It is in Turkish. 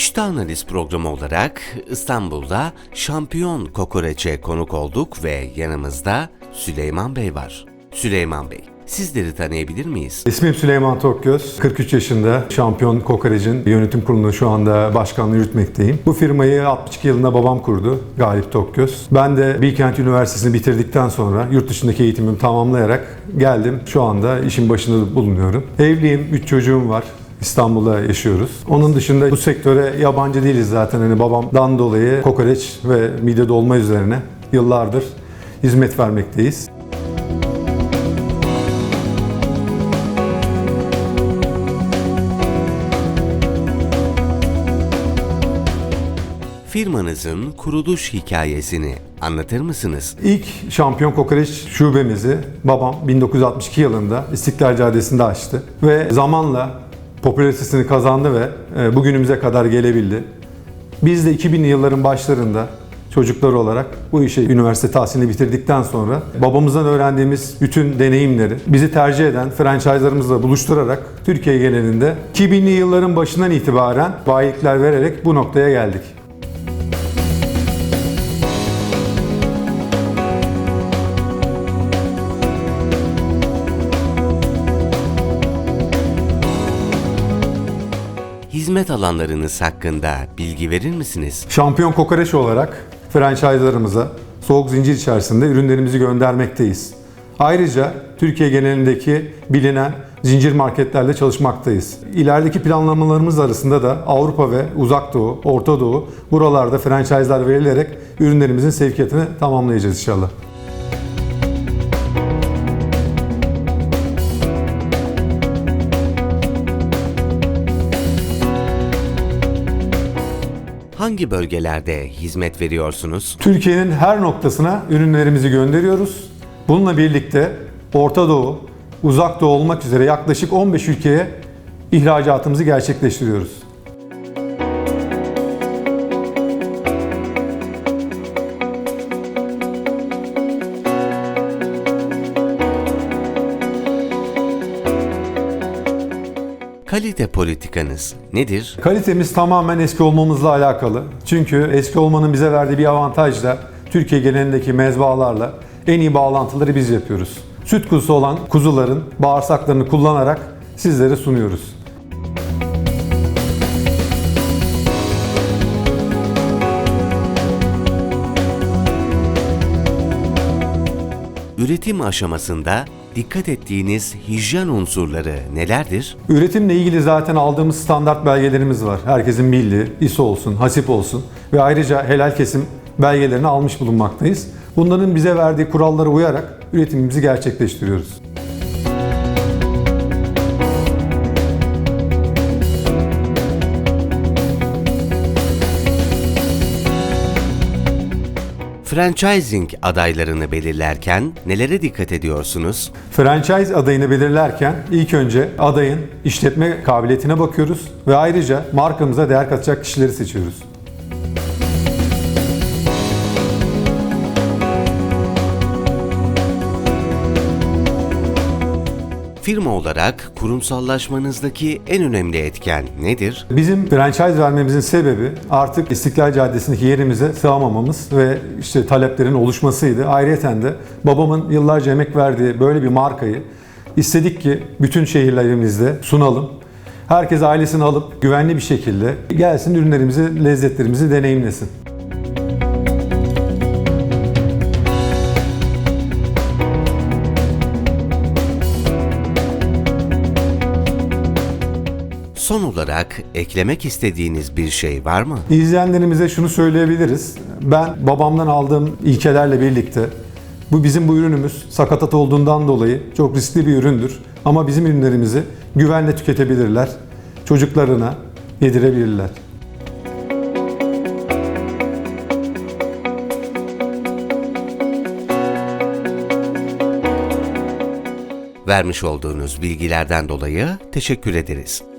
İşte Analiz programı olarak İstanbul'da şampiyon kokoreçe konuk olduk ve yanımızda Süleyman Bey var. Süleyman Bey, sizleri tanıyabilir miyiz? İsmim Süleyman Tokgöz. 43 yaşında Şampiyon Kokoreç'in yönetim kurulunu şu anda başkanlığı yürütmekteyim. Bu firmayı 62 yılında babam kurdu, Galip Tokgöz. Ben de Bilkent Üniversitesi'ni bitirdikten sonra yurt dışındaki eğitimimi tamamlayarak geldim. Şu anda işin başında bulunuyorum. Evliyim, 3 çocuğum var. İstanbul'da yaşıyoruz. Onun dışında bu sektöre yabancı değiliz zaten. Hani babamdan dolayı kokoreç ve mide dolma üzerine yıllardır hizmet vermekteyiz. Firmanızın kuruluş hikayesini anlatır mısınız? İlk şampiyon kokoreç şubemizi babam 1962 yılında İstiklal Caddesi'nde açtı. Ve zamanla popülaritesini kazandı ve e, bugünümüze kadar gelebildi. Biz de 2000'li yılların başlarında çocuklar olarak bu işe üniversite tahsilini bitirdikten sonra babamızdan öğrendiğimiz bütün deneyimleri bizi tercih eden franchise'larımızla buluşturarak Türkiye genelinde 2000'li yılların başından itibaren bayilikler vererek bu noktaya geldik. Hizmet alanlarınız hakkında bilgi verir misiniz? Şampiyon kokoreç olarak franchise'larımıza soğuk zincir içerisinde ürünlerimizi göndermekteyiz. Ayrıca Türkiye genelindeki bilinen zincir marketlerle çalışmaktayız. İlerideki planlamalarımız arasında da Avrupa ve Uzak Doğu, Orta Doğu buralarda franchise'lar verilerek ürünlerimizin sevkiyatını tamamlayacağız inşallah. Hangi bölgelerde hizmet veriyorsunuz? Türkiye'nin her noktasına ürünlerimizi gönderiyoruz. Bununla birlikte Orta Doğu, Uzak Doğu olmak üzere yaklaşık 15 ülkeye ihracatımızı gerçekleştiriyoruz. Kalite politikanız nedir? Kalitemiz tamamen eski olmamızla alakalı. Çünkü eski olmanın bize verdiği bir avantaj da Türkiye genelindeki mezbahalarla en iyi bağlantıları biz yapıyoruz. Süt kuzusu olan kuzuların bağırsaklarını kullanarak sizlere sunuyoruz. Üretim aşamasında dikkat ettiğiniz hijyen unsurları nelerdir? Üretimle ilgili zaten aldığımız standart belgelerimiz var. Herkesin bildiği, ISO olsun, HASIP olsun ve ayrıca helal kesim belgelerini almış bulunmaktayız. Bunların bize verdiği kurallara uyarak üretimimizi gerçekleştiriyoruz. Franchising adaylarını belirlerken nelere dikkat ediyorsunuz? Franchise adayını belirlerken ilk önce adayın işletme kabiliyetine bakıyoruz ve ayrıca markamıza değer katacak kişileri seçiyoruz. Firma olarak kurumsallaşmanızdaki en önemli etken nedir? Bizim franchise vermemizin sebebi artık İstiklal Caddesi'ndeki yerimize sığamamamız ve işte taleplerin oluşmasıydı. Ayrıca de babamın yıllarca emek verdiği böyle bir markayı istedik ki bütün şehirlerimizde sunalım. Herkes ailesini alıp güvenli bir şekilde gelsin ürünlerimizi, lezzetlerimizi deneyimlesin. Son olarak eklemek istediğiniz bir şey var mı? İzleyenlerimize şunu söyleyebiliriz. Ben babamdan aldığım ilkelerle birlikte bu bizim bu ürünümüz sakatat olduğundan dolayı çok riskli bir üründür. Ama bizim ürünlerimizi güvenle tüketebilirler. Çocuklarına yedirebilirler. Vermiş olduğunuz bilgilerden dolayı teşekkür ederiz.